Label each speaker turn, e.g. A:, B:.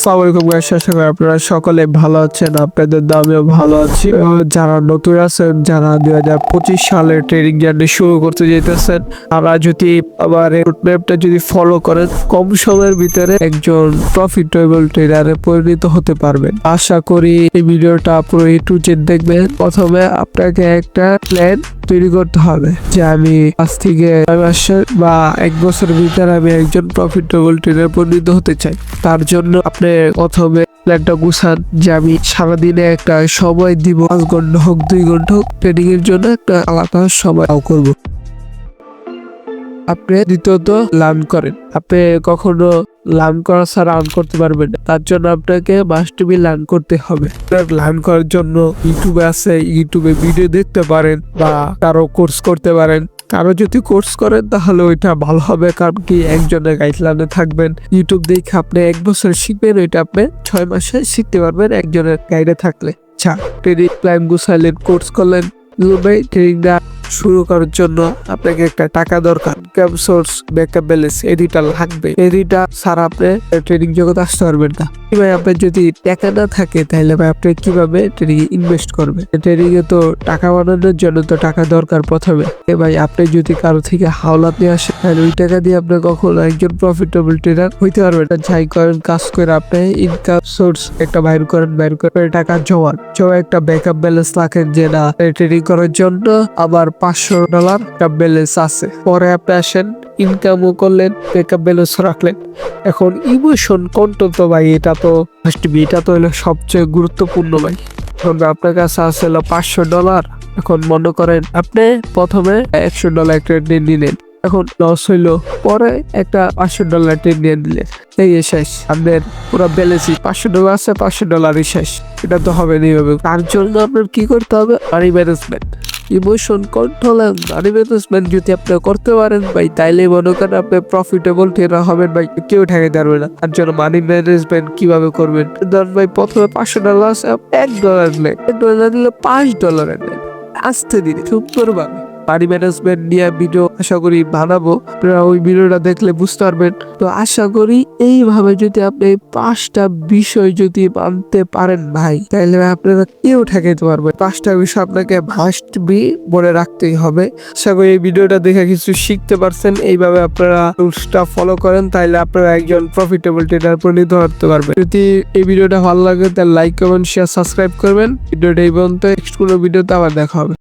A: আসসালামু আলাইকুম গাইস আশা করি আপনারা সকলে ভালো আছেন, আপনাদের দামেও ভালো আছি। যারা নতুন আছেন, যারা দুই হাজার পঁচিশ সালে ট্রেডিং জার্নি শুরু করতে যেতেছেন তারা যদি আবার ম্যাপটা যদি ফলো করেন, কম সময়ের ভিতরে একজন প্রফিটেবল ট্রেডারে পরিণত হতে পারবেন। আশা করি এই ভিডিওটা পুরো এ টু জেড দেখবেন। প্রথমে আপনাকে একটা প্ল্যান তৈরি করতে হবে যে আমি আজ থেকে ছয় মাসের বা এক বছরের ভিতরে আমি একজন প্রফিটেবল ট্রেডার পরিণত হতে চাই। তার জন্য আপনি প্রথমে প্ল্যানটা গুছান যে আমি সারাদিনে একটা সময় দিব। পাঁচ ঘণ্টা হোক, দুই ঘণ্টা হোক ট্রেনিং এর জন্য একটা আলাদা সময় করব। আপনি দ্বিতীয়ত লার্ন করেন। আপনি কখনো লার্ন করা ছাড়া আর্ন করতে পারবেন না। তার জন্য আপনাকে মাস্টবি লার্ন করতে হবে। লার্ন করার জন্য ইউটিউবে আছে। ইউটিউবে ভিডিও দেখতে পারেন বা কারও কোর্স করতে পারেন। কারও যদি কোর্স করেন, তাহলে ওইটা ভালো হবে। কারণ কি, একজনের গাইডলাইনে থাকবেন। ইউটিউব দেখে আপনি এক বছর শিখবেন, ওইটা আপনি ছয় মাসে শিখতে পারবেন একজনের গাইডে থাকলে। আচ্ছা ট্রেনিং প্ল্যান গুছাইলেন কোর্স করলেন। ভাই ট্রেডিংটা শুরু করার জন্য আপনাকে একটা টাকা দরকার। ইনকাম সোর্স ব্যাকআপ ব্যালেন্স দুইটা লাগবে। দুইটা ছাড়া আপনি ট্রেডিং জগতে আসতে পারবেন না। ভাই, আপনার যদি টাকা না থাকে, তাহলে ভাই আপনি কীভাবে ট্রেডিং ইনভেস্ট করবে ট্রেডিং এ তো টাকা বানানোর জন্য তো টাকা দরকার প্রথমে। ভাই, আপনি যদি কারও থেকে হাওলাতে নিয়ে আসেন তাহলে ওই টাকা দিয়ে আপনি কখনো একজন প্রফিটেবল ট্রেডার হইতে পারবেন। যাই করেন, কাজ করে আপনি ইনকাম সোর্স একটা বাইর করেন, বাইর করে টাকা জমান। জমা একটা ব্যাকআপ ব্যালেন্স রাখেন যে, না ট্রেডিং করার জন্য আবার পাঁচশো ডলার একটা ব্যালেন্স আছে। পরে আপনি আসেন ইনকামও করলেন ব্যাকআপ ব্যালেন্স রাখলেন। এখন ইমোশন কন্ট্রোল তো ভাই, এটা তো ফার্স্ট এটা তো হলো সবচেয়ে গুরুত্বপূর্ণ ভাই। এখন আপনার কাছে আছে হলো পাঁচশো ডলার এখন মনে করেন আপনি প্রথমে একশো ডলার নিয়ে নিলেন। এখন লস হইল। পরে একটা পাঁচশো ডলার ট্রেড নিয়ে নিলেন এই শেষ। আপনার পুরো ব্যালেন্সই পাঁচশো ডলার আছে, পাঁচশো ডলারই শেষ। এটা তো হবে না এইভাবে। তার জন্য আপনার কি করতে হবে? Money management emotion control and money management যদি আপনি করতে পারেন ভাই, তাইলে মনে করেন আপনি প্রফিটেবল ট্রেনার হবেন ভাই, কেউ ঠেকাতে পারবে না। তার জন্য মানি ম্যানেজমেন্ট কীভাবে করবেন? ধরুন ভাই, প্রথমে পাঁচশো ডলার আছে, এক ডলার নেন এক ডলার দিলে পাঁচ ডলারে নেন আসতে দিন সুন্দরভাবে। মানি ম্যানেজমেন্ট নিয়ে ভিডিও আশা করি বানাবো। আপনারা ওই ভিডিওটা দেখলে বুঝতে পারবেন। তো আশা করি এইভাবে যদি আপনি পাঁচটা বিষয় যদি মানতে পারেন ভাই, তাহলে আপনারা কেউ ঠেকাইতে পারবেন। পাঁচটা বিষয় আপনাকে মাস্ট বি মনে রাখতেই হবে। আশা করি এই ভিডিওটা দেখে কিছু শিখতে পারছেন। এইভাবে আপনারা রুলসটা ফলো করেন তাহলে আপনারা একজন প্রফিটেবল ট্রেডার পরিণত হতে পারবেন। যদি এই ভিডিওটা ভালো লাগে, তাহলে লাইক কমেন্ট শেয়ার সাবস্ক্রাইব করবেন। ভিডিওটা এই পর্যন্ত নেক্সট কোনো ভিডিওতে আবার দেখা হবে।